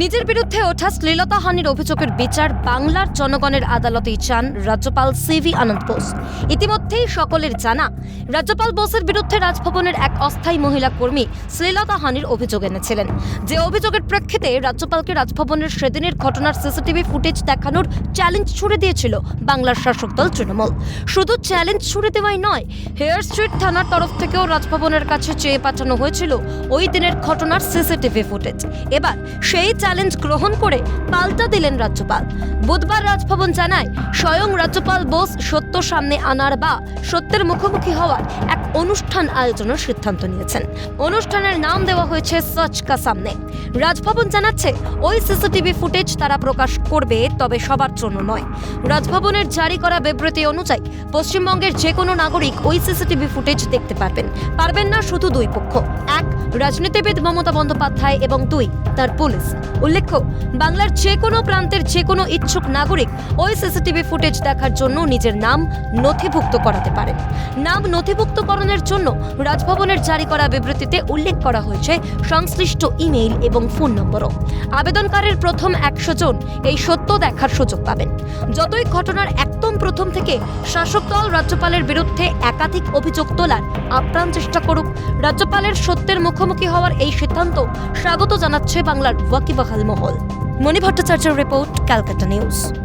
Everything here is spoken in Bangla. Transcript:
নিজের বিরুদ্ধে ওঠা শ্লীলতাহানির অভিযোগের বিচার বাংলার জনগণের আদালতেই চান রাজ্যপাল সিভি আনন্দ বোস। ইতিমধ্যেই সকলের জানা, রাজ্যপাল বোসের বিরুদ্ধে রাজভবনের এক অস্থায়ী মহিলা কর্মী শ্লীলতাহানির অভিযোগ এনেছিলেন। যে অভিযোগের প্রেক্ষিতে রাজ্যপালকে রাজভবনের সেদিনের ঘটনার সিসিটিভি ফুটেজ দেখানোর চ্যালেঞ্জ ছুড়ে দিয়েছিল বাংলার শাসক দল তৃণমূল। শুধু চ্যালেঞ্জ ছুড়ে দেওয়াই নয়, হেয়ার স্ট্রিট থানার তরফ থেকেও রাজভবনের কাছে চেয়ে পাঠানো হয়েছিল ওই দিনের ঘটনার সিসিটিভি ফুটেজ। এবার সেই চ্যালেঞ্জ গ্রহণ করে পাল্টা দিলেন রাজ্যপাল। বুধবার রাজভবন জানায়, স্বয়ং রাজ্যপাল বোস সত্য সামনে আনার বা সত্যের মুখোমুখি হওয়ার এক অনুষ্ঠান আয়োজনের সিদ্ধান্ত নিয়েছেন। অনুষ্ঠানের নাম দেওয়া হয়েছে সচ কা সামনে। রাজভবন জানাচ্ছে, ওই সিসিটিভি ফুটেজ তারা প্রকাশ করবে, তবে সবার জন্য নয়। রাজভবনের জারি করা বিবৃতি অনুযায়ী, পশ্চিমবঙ্গের যে কোনো নাগরিক ওই সিসিটিভি ফুটেজ দেখতে পারবেন। পারবেন না শুধু দুই পক্ষ। এক, রাজনীতিবিদ মমতা বন্দ্যোপাধ্যায় এবং দুই, তার পুলিশ। উল্লেখ্য, বাংলার যে কোনো প্রান্তের যে কোনো ইচ্ছুক নাগরিক ওই সিসিটিভি ফুটেজ দেখার জন্য নিজের নাম নথিভুক্ত করাতে পারেন। নাম নথিভুক্তকরণের জন্য রাজভবনের জারি করা বিবৃতিতে উল্লেখ করা হয়েছে, সংশ্লিষ্ট ইমেইল এবং ফোন নম্বরও। আবেদনকারীর প্রথম একশো জন এই সত্য দেখার সুযোগ পাবেন। যতই ঘটনার একদম প্রথম থেকে শাসক দল রাজ্যপালের বিরুদ্ধে একাধিক অভিযোগ তোলার আপ্রাণ চেষ্টা করুক, রাজ্যপালের সত্যের মুখোমুখি হওয়ার এই সিদ্ধান্ত স্বাগত জানাচ্ছে বাংলার ওয়াকিবহাল মহল। মণি ভট্টাচার্যের রিপোর্ট, ক্যালকাটা নিউজ।